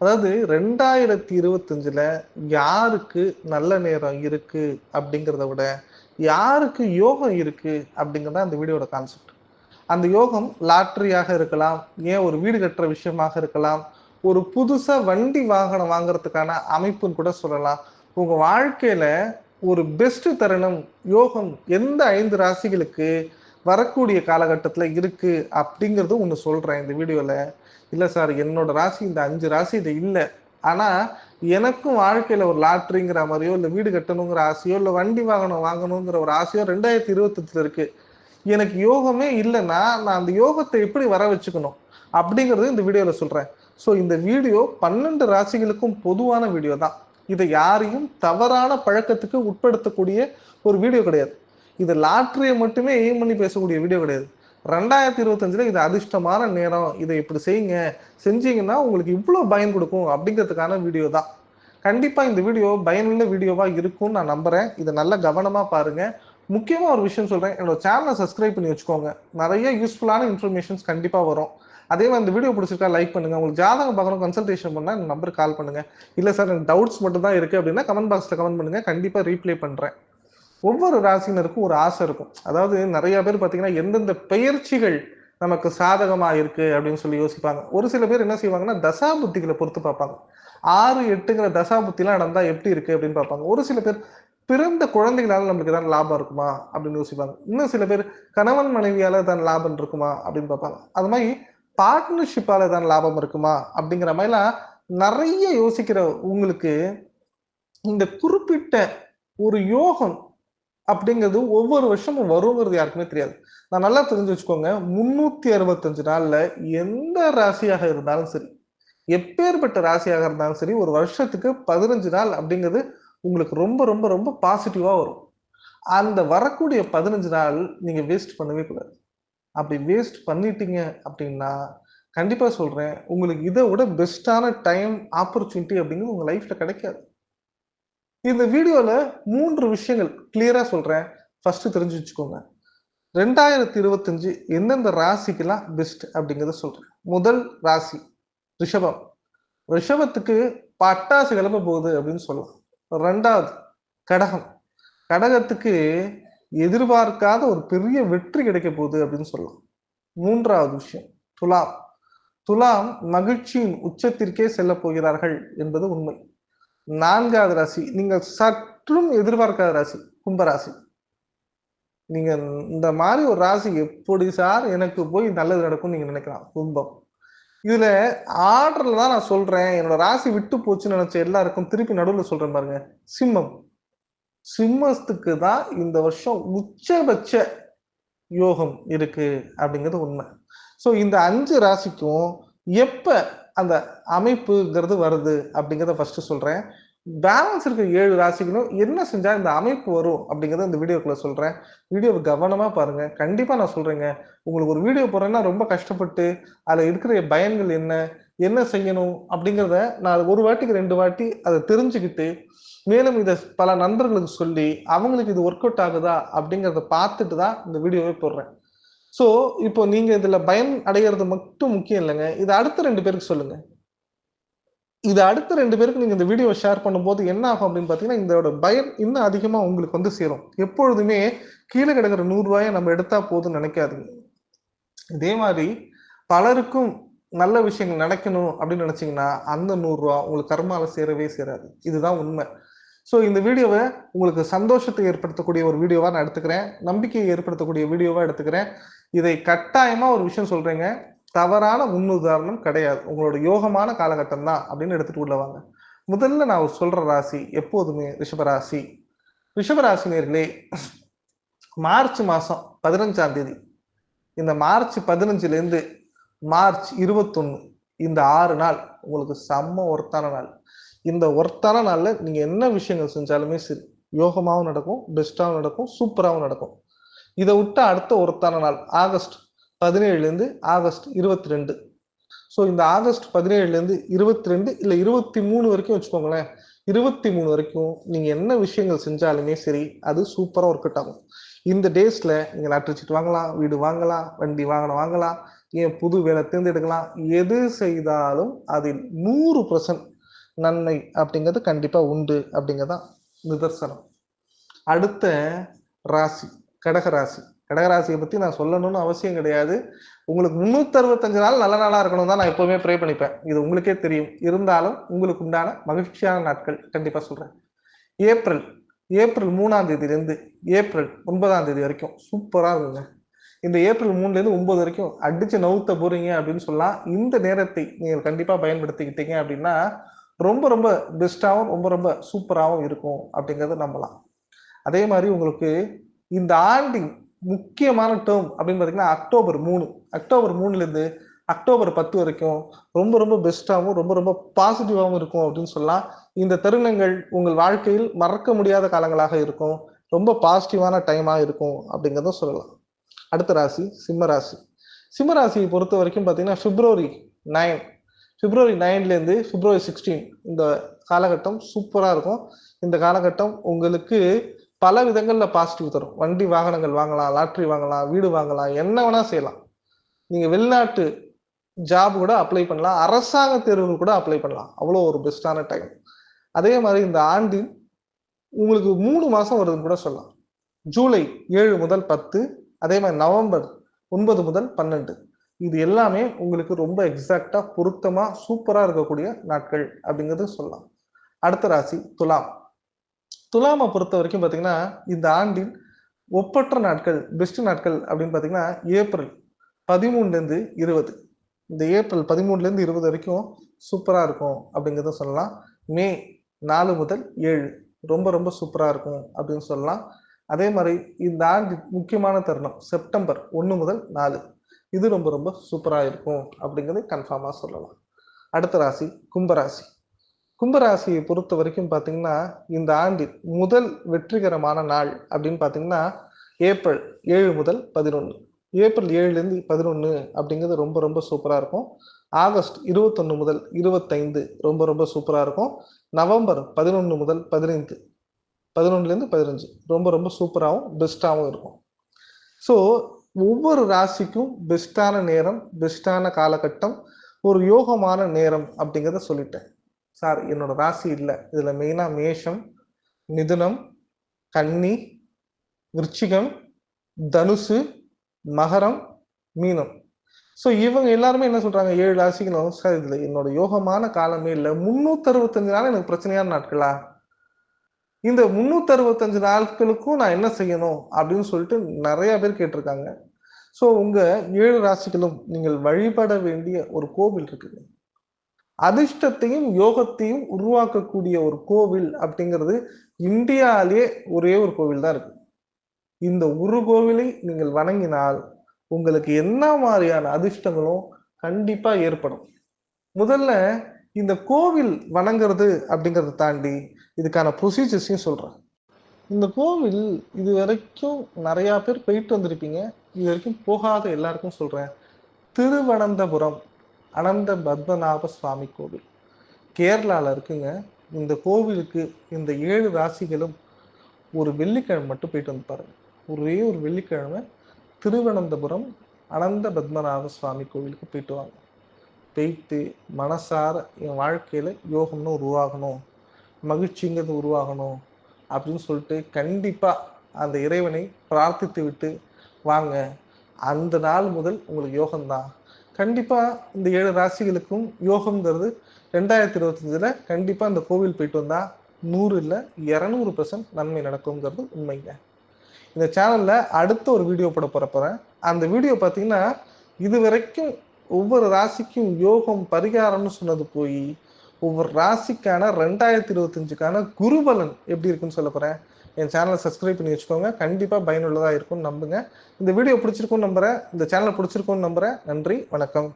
அதாவது ரெண்டாயிரத்தி இருபத்தஞ்சுல யாருக்கு நல்ல நேரம் இருக்கு அப்படிங்கிறத விட யாருக்கு யோகம் இருக்கு அப்படிங்கிறத அந்த வீடியோட கான்செப்ட் அந்த யோகம் லாட்ரியாக இருக்கலாம் ஏன் ஒரு வீடு கட்டுற விஷயமாக இருக்கலாம் ஒரு புதுசா வண்டி வாகனம் வாங்குறதுக்கான அமைப்புன்னு கூட சொல்லலாம். உங்க வாழ்க்கையில ஒரு பெஸ்ட் தருணம் யோகம் எந்த ஐந்து ராசிகளுக்கு வரக்கூடிய காலகட்டத்தில் இருக்குது அப்படிங்கிறது ஒன்று சொல்கிறேன் இந்த வீடியோவில் இல்லை சார் என்னோட ராசி இந்த அஞ்சு ராசி இது இல்லை. ஆனால் எனக்கும் வாழ்க்கையில் ஒரு லாட்ரிங்கிற மாதிரியோ இல்லை வீடு கட்டணுங்கிற ஆசையோ இல்லை வண்டி வாகனம் வாங்கணுங்கிற ஒரு ஆசையோ ரெண்டாயிரத்தி இருபத்தெட்டில் இருக்குது எனக்கு யோகமே இல்லைன்னா நான் அந்த யோகத்தை எப்படி வர வச்சுக்கணும் அப்படிங்கிறது இந்த வீடியோவில் சொல்கிறேன் ஸோ இந்த வீடியோ பன்னெண்டு ராசிகளுக்கும் பொதுவான வீடியோ தான். இதை யாரையும் தவறான பழக்கத்துக்கு உட்படுத்தக்கூடிய ஒரு வீடியோ கிடையாது. இது லாட்ரியை மட்டுமே எய்ம் பண்ணி பேசக்கூடிய வீடியோ கிடையாது. ரெண்டாயிரத்தி இருபத்தஞ்சுல இது அதிர்ஷ்டமான நேரம். இதை இப்படி செய்யுங்க. செஞ்சீங்கன்னா உங்களுக்கு இவ்வளோ பயன் கொடுக்கும் அப்படிங்கிறதுக்கான வீடியோ தான். கண்டிப்பாக இந்த வீடியோ பயனுள்ள வீடியோவாக இருக்கும்னு நான் நம்புகிறேன் இதை நல்லா கவனமாக பாருங்க. முக்கியமாக ஒரு விஷயம் சொல்கிறேன் என்னோட சேனலை சப்ஸ்கிரைப் பண்ணி வச்சுக்கோங்க. நிறைய யூஸ்ஃபுல்லான இன்ஃபர்மேஷன்ஸ் கண்டிப்பாக வரும். அதே மாதிரி இந்த வீடியோ பிடிச்சிருக்கா லைக் பண்ணுங்க. உங்களுக்கு ஜாதகம் பார்க்கணும் கன்சல்டேஷன் பண்ணால் இந்த நம்பருக்கு கால் பண்ணுங்க. இல்லை சார் எனக்கு டவுட்ஸ் மட்டும் தான் இருக்குது அப்படின்னா கமெண்ட் பாக்ஸில் கமெண்ட் பண்ணுங்க. கண்டிப்பாக ரீப்ளை பண்ணுறேன் ஒவ்வொரு ராசினருக்கும் ஒரு ஆசை இருக்கும். அதாவது நிறைய பேர் பார்த்தீங்கன்னா எந்தெந்த பெயர்ச்சிகள் நமக்கு சாதகமாக இருக்கு அப்படின்னு சொல்லி யோசிப்பாங்க. ஒரு சில பேர் என்ன செய்வாங்கன்னா தசா புத்திகளை பொறுத்து பார்ப்பாங்க. ஆறு எட்டுங்கிற தசா புத்திலாம் நடந்தா எப்படி இருக்கு அப்படின்னு பார்ப்பாங்க. ஒரு சில பேர் பிறந்த குழந்தைகளால் நம்மளுக்கு தான் லாபம் இருக்குமா அப்படின்னு யோசிப்பாங்க. இன்னும் சில பேர் கணவன் மனைவியால தான் லாபம் இருக்குமா அப்படின்னு பார்ப்பாங்க. அது மாதிரி பார்ட்னர்ஷிப்பால தான் லாபம் இருக்குமா அப்படிங்கிற மாதிரிலாம் நிறைய யோசிக்கிற உங்களுக்கு இந்த குறிப்பிட்ட ஒரு யோகம் அப்படிங்கிறது ஒவ்வொரு வருஷமும் வருங்கிறது யாருக்குமே தெரியாது. நான் நல்லா தெரிஞ்சு வச்சுக்கோங்க முன்னூத்தி அறுபத்தஞ்சு நாள்ல எந்த ராசியாக இருந்தாலும் சரி எப்பேற்பட்ட ராசியாக இருந்தாலும் சரி ஒரு வருஷத்துக்கு பதினஞ்சு நாள் அப்படிங்கிறது உங்களுக்கு ரொம்ப ரொம்ப ரொம்ப பாசிட்டிவா வரும். அந்த வரக்கூடிய பதினஞ்சு நாள் நீங்க வேஸ்ட் பண்ணவே கூடாது. அப்படி வேஸ்ட் பண்ணிட்டீங்க அப்படின்னா கண்டிப்பா சொல்றேன் உங்களுக்கு இதை விட பெஸ்டான டைம் ஆப்பர்ச்சுனிட்டி அப்படிங்கிறது உங்க லைஃப்ல கிடைக்காது. இந்த வீடியோல மூன்று விஷயங்கள் கிளியரா சொல்றேன். ஃபர்ஸ்ட் தெரிஞ்சு வச்சுக்கோங்க. ரெண்டாயிரத்தி இருபத்தஞ்சு எந்தெந்த ராசிக்கெல்லாம் பெஸ்ட் அப்படிங்கிறத சொல்றேன். முதல் ராசி ரிஷபம். ரிஷபத்துக்கு பட்டாசு கிளம்ப போகுது அப்படின்னு சொல்லலாம். ரெண்டாவது கடகம். கடகத்துக்கு எதிர்பார்க்காத ஒரு பெரிய வெற்றி கிடைக்க போகுது அப்படின்னு சொல்லலாம். மூன்றாவது விஷயம் துலாம். துலாம் மகிழ்ச்சியின் உச்சத்திற்கே செல்ல போகிறார்கள் என்பது உண்மை. நான்காவது ராசி நீங்கள் சற்றும் எதிர்பார்க்காத ராசி கும்பராசி நீங்க இந்த மாதிரி ஒரு ராசி எப்படி சார் எனக்கு போய் நல்லது நடக்கும் நீங்க நினைக்கலாம் கும்பம். இதுல ஆர்டர்ல தான் நான் சொல்றேன். என்னோட ராசி விட்டு போச்சுன்னு நினைச்ச எல்லாருக்கும் திருப்பி நடுவில் சொல்றேன் பாருங்க சிம்மம். சிம்மத்துக்கு தான் இந்த வருஷம் உச்சபட்ச யோகம் இருக்கு அப்படிங்கிறது உண்மை. ஸோ இந்த அஞ்சு ராசிக்கும் எப்போ அந்த அமைப்புங்கிறது வருது அப்படிங்கிறத ஃபர்ஸ்ட் சொல்கிறேன் பேலன்ஸ் இருக்க ஏழு ராசிகளும் என்ன செஞ்சால் இந்த அமைப்பு வரும் அப்படிங்கிறத இந்த வீடியோக்குள்ளே சொல்கிறேன் வீடியோவை கவனமாக பாருங்கள் கண்டிப்பாக நான் சொல்கிறேங்க உங்களுக்கு ஒரு வீடியோ போடுறேன்னா ரொம்ப கஷ்டப்பட்டு அதில் இருக்கிற பயன்கள் என்ன என்ன செய்யணும் அப்படிங்கிறத நான் ஒரு வாட்டிக்கு ரெண்டு வாட்டி அதை தெரிஞ்சுக்கிட்டு மேலும் இதை பல நண்பர்களுக்கு சொல்லி அவங்களுக்கு இது ஒர்க் அவுட் ஆகுதா அப்படிங்கிறத பார்த்துட்டு தான் இந்த வீடியோவே போடுறேன். ஸோ இப்போ நீங்க இதுல பயன் அடைகிறது மட்டும் முக்கியம் இல்லைங்க. இதை அடுத்த ரெண்டு பேருக்கு சொல்லுங்க. இது அடுத்த ரெண்டு பேருக்கு நீங்க இந்த வீடியோ ஷேர் பண்ணும்போது என்ன ஆகும் அப்படின்னு பாத்தீங்கன்னா இதோட பயன் இன்னும் அதிகமா உங்களுக்கு வந்து சேரும். எப்பொழுதுமே கீழே கிடக்கிற நூறு ரூபாயை நம்ம எடுத்தா போதும்னு நினைக்காதுங்க. இதே மாதிரி பலருக்கும் நல்ல விஷயங்கள் நடக்கணும் அப்படின்னு நினைச்சீங்கன்னா அந்த நூறுரூவா உங்களுக்கு கர்மால சேரவே சேராது. இதுதான் உண்மை. ஸோ இந்த வீடியோவை உங்களுக்கு சந்தோஷத்தை ஏற்படுத்தக்கூடிய ஒரு வீடியோவாக நான் எடுத்துக்கிறேன். நம்பிக்கையை ஏற்படுத்தக்கூடிய வீடியோவாக எடுத்துக்கிறேன். இதை கட்டாயமாக ஒரு விஷயம் சொல்கிறீங்க தவறான முன்னுதாரணம் கிடையாது. உங்களோட யோகமான காலகட்டம் தான் அப்படின்னு எடுத்துட்டு உள்ள வாங்க. முதல்ல நான் ஒரு சொல்கிற ராசி எப்போதுமே ரிஷபராசி. ரிஷபராசினியர்களே மார்ச் மாதம் பதினஞ்சாம் தேதி. இந்த மார்ச் பதினஞ்சுலேருந்து மார்ச் இருபத்தொன்று இந்த ஆறு நாள் உங்களுக்கு செம்ம ஒர்த்தான நாள். இந்த ஒர்த்தான நாளில் நீங்கள் என்ன விஷயங்கள் செஞ்சாலுமே சரி. யோகமாகவும் நடக்கும் பெஸ்ட்டாகவும் நடக்கும் சூப்பராகவும் நடக்கும். இதை விட்டு அடுத்த ஒருத்தான நாள் ஆகஸ்ட் பதினேழுலேருந்து ஆகஸ்ட் இருபத்தி ரெண்டு ஸோ இந்த ஆகஸ்ட் பதினேழுலேருந்து இருபத்தி ரெண்டு இல்லை இருபத்தி மூணு வரைக்கும் வச்சுக்கோங்களேன். இருபத்தி மூணு வரைக்கும் நீங்கள் என்ன விஷயங்கள் செஞ்சாலுமே சரி அது சூப்பராக ஒர்க் அவுட் ஆகும். இந்த டேஸில் நீங்கள் லாட்டரி வாங்கலாம் வீடு வாங்கலாம் வண்டி வாகனம் வாங்கலாம் ஏன் புது வேலை தேர்ந்தெடுக்கலாம் எது செய்தாலும் அதில் நூறு பர்சன்ட் நன்மை அப்படிங்கிறது கண்டிப்பாக உண்டு அப்படிங்கிறதான் நிதர்சனம். அடுத்த ராசி கடக ராசி. கடகராசியை பற்றி நான் சொல்லணும்னு அவசியம் கிடையாது. உங்களுக்கு முந்நூற்றறுபத்தஞ்சு நாள் நல்ல நாளாக இருக்கணும் தான் நான் எப்போவுமே ப்ரே பண்ணிப்பேன். இது உங்களுக்கே தெரியும். இருந்தாலும் உங்களுக்கு உண்டான மகிழ்ச்சியான நாட்கள் கண்டிப்பாக சொல்கிறேன் ஏப்ரல் ஏப்ரல் மூணாம் தேதியிலேருந்து ஏப்ரல் ஒன்பதாம் தேதி வரைக்கும் சூப்பராக இருக்குங்க. இந்த ஏப்ரல் மூணுலேருந்து ஒன்பது வரைக்கும் அடிச்சு நவுத்த போகிறீங்க அப்படின்னு சொல்லலாம் இந்த நேரத்தை நீங்கள் கண்டிப்பாக பயன்படுத்திக்கிட்டீங்க அப்படின்னா ரொம்ப ரொம்ப பெஸ்ட்டாகவும் ரொம்ப ரொம்ப சூப்பராகவும் இருக்கும் அப்படிங்கிறத நம்பலாம். அதே மாதிரி உங்களுக்கு இந்த ஆண்டின் முக்கியமான டேர்ம் அப்படின்னு பார்த்தீங்கன்னா அக்டோபர் மூணு. அக்டோபர் மூணுலேருந்து அக்டோபர் பத்து வரைக்கும் ரொம்ப ரொம்ப பெஸ்ட்டாகவும் ரொம்ப ரொம்ப பாசிட்டிவாகவும் இருக்கும் அப்படின்னு சொல்லலாம். இந்த தருணங்கள் உங்கள் வாழ்க்கையில் மறக்க முடியாத காலங்களாக இருக்கும். ரொம்ப பாசிட்டிவான டைமாக இருக்கும் அப்படிங்கிறத சொல்லலாம். அடுத்த ராசி சிம்ம ராசி. சிம்ம ராசியை பொறுத்த வரைக்கும் பார்த்தீங்கன்னா பிப்ரவரி நைன் பிப்ரவரி நைன்லேருந்து பிப்ரவரி சிக்ஸ்டீன் இந்த காலகட்டம் சூப்பராக இருக்கும். இந்த காலகட்டம் உங்களுக்கு பல விதங்களில் பாசிட்டிவ் தரும். வண்டி வாகனங்கள் வாங்கலாம் லாட்ரி வாங்கலாம் வீடு வாங்கலாம் என்ன வேணால் செய்யலாம். நீங்கள் வெளிநாட்டு ஜாப் கூட அப்ளை பண்ணலாம். அரசாங்க தேர்வுகள் கூட அப்ளை பண்ணலாம். அவ்வளோ ஒரு பெஸ்டான டைம் அதே மாதிரி இந்த ஆண்டின் உங்களுக்கு மூணு மாதம் வருதுன்னு கூட சொல்லலாம். ஜூலை ஏழு முதல் பத்து அதே மாதிரி நவம்பர் ஒன்பது முதல் பன்னெண்டு. இது எல்லாமே உங்களுக்கு ரொம்ப எக்ஸாக்டா பொருத்தமா சூப்பரா இருக்கக்கூடிய நாட்கள் அப்படிங்கிறது சொல்லலாம். அடுத்த ராசி துலாம். துலாமை பொறுத்த வரைக்கும் பார்த்தீங்கன்னா இந்த ஆண்டின் ஒப்பற்ற நாட்கள் பெஸ்ட் நாட்கள் அப்படின்னு பார்த்தீங்கன்னா ஏப்ரல் பதிமூணுலேருந்து இருபது. இந்த ஏப்ரல் பதிமூணுலேருந்து இருபது வரைக்கும் சூப்பராக இருக்கும் அப்படிங்கிறத சொல்லலாம். மே நாலு முதல் ஏழு. ரொம்ப ரொம்ப சூப்பராக இருக்கும் அப்படின்னு சொல்லலாம். அதே மாதிரி இந்த ஆண்டு முக்கியமான தருணம் செப்டம்பர் ஒன்று முதல் நாலு. இது ரொம்ப ரொம்ப சூப்பராக இருக்கும் அப்படிங்கிறது கன்ஃபார்மாக சொல்லலாம். அடுத்த ராசி கும்பராசி. கும்பராசியை பொறுத்த வரைக்கும் பார்த்தீங்கன்னா இந்த ஆண்டின் முதல் வெற்றிகரமான நாள் அப்படின்னு பார்த்தீங்கன்னா ஏப்ரல் ஏழு முதல் பதினொன்று ஏப்ரல் ஏழுலேருந்து பதினொன்று அப்படிங்கிறது ரொம்ப ரொம்ப சூப்பராக இருக்கும். ஆகஸ்ட் இருபத்தொன்று முதல் இருபத்தைந்து ரொம்ப ரொம்ப சூப்பராக இருக்கும். நவம்பர் பதினொன்று முதல் பதினைந்து. பதினொன்றுலேருந்து பதினஞ்சு ரொம்ப ரொம்ப சூப்பராகவும் பெஸ்ட்டாகவும் இருக்கும். ஸோ ஒவ்வொரு ராசிக்கும் பெஸ்ட்டான நேரம் பெஸ்ட்டான காலகட்டம் ஒரு யோகமான நேரம் அப்படிங்கிறத சொல்லிட்டேன். சார் என்னோட ராசி இல்லை. இதில் மெயினாக மேஷம் மிதுனம் கன்னி விருச்சிகம் தனுசு மகரம் மீனம். ஸோ இவங்க எல்லாருமே என்ன சொல்கிறாங்க ஏழு ராசிகளும் சார் இதில் என்னோட யோகமான காலமே இல்லை. முன்னூத்தி அறுபத்தஞ்சு நாள் எனக்கு பிரச்சனையான நாட்களா? இந்த முன்னூத்தி அறுபத்தஞ்சு நாட்களுக்கும் நான் என்ன செய்யணும் அப்படின்னு சொல்லிட்டு நிறைய பேர் கேட்டிருக்காங்க. ஸோ உங்க ஏழு ராசிகளும் நீங்கள் வழிபட வேண்டிய ஒரு கோவில் இருக்குது அதிர்ஷ்டத்தையும் யோகத்தையும் உருவாக்கக்கூடிய ஒரு கோவில் அப்படிங்கிறது இந்தியாவிலே ஒரே ஒரு கோவில் தான் இருக்கு. இந்த ஒரு கோவிலை நீங்கள் வணங்கினால் உங்களுக்கு என்ன மாதிரியான அதிர்ஷ்டங்களும் கண்டிப்பா ஏற்படும். முதல்ல இந்த கோவில் வணங்குறது அப்படிங்கறத தாண்டி இதுக்கான ப்ரொசீஜர்ஸையும் சொல்கிறேன் இந்த கோவில் இது வரைக்கும் நிறையா பேர் போயிட்டு வந்திருப்பீங்க. இது வரைக்கும் போகாத எல்லாருக்கும் சொல்கிறேன் திருவனந்தபுரம் அனந்த பத்மநாப சுவாமி கோவில். கேரளாவில் இருக்குங்க. இந்த கோவிலுக்கு இந்த ஏழு ராசிகளும் ஒரு வெள்ளிக்கிழமை மட்டும் போயிட்டு வந்து பாருங்க. ஒரே ஒரு வெள்ளிக்கிழமை திருவனந்தபுரம் அனந்த பத்மநாப சுவாமி கோவிலுக்கு போயிட்டு வாங்க. போயிட்டு மனசார என் வாழ்க்கையில் யோகம்னு உருவாகணும். மகிழ்ச்சிங்கிறது உருவாகணும் அப்படின்னு சொல்லிட்டு கண்டிப்பாக அந்த இறைவனை பிரார்த்தித்து விட்டு வாங்க. அந்த நாள் முதல் உங்களுக்கு யோகம்தான். கண்டிப்பாக இந்த ஏழு ராசிகளுக்கும் யோகம்ங்கிறது ரெண்டாயிரத்தி இருபத்தஞ்சில் கண்டிப்பாக இந்த கோவில் போயிட்டு வந்தால் நூறு இல்லை இரநூறு பர்சன்ட் நன்மை நடக்குங்கிறது உண்மைங்க. இந்த சேனலில் அடுத்த ஒரு வீடியோ போட போகிறப்பறேன் அந்த வீடியோ பார்த்தீங்கன்னா இது வரைக்கும் ஒவ்வொரு ராசிக்கும் யோகம் பரிகாரம்னு சொன்னது போய் ஒவ்வொரு ராசிக்கான ரெண்டாயிரத்தி இருபத்தஞ்சுக்கான குருபலன் எப்படி இருக்குன்னு சொல்ல போகிறேன் என் சேனலை சப்ஸ்கிரைப் பண்ணி வச்சுக்கோங்க. கண்டிப்பாக பயனுள்ளதாக இருக்கும்னு நம்புங்க. இந்த வீடியோ பிடிச்சிருக்கும்னு நம்புகிறேன் இந்த சேனல் பிடிச்சிருக்கும்னு நம்புறேன். நன்றி. வணக்கம்.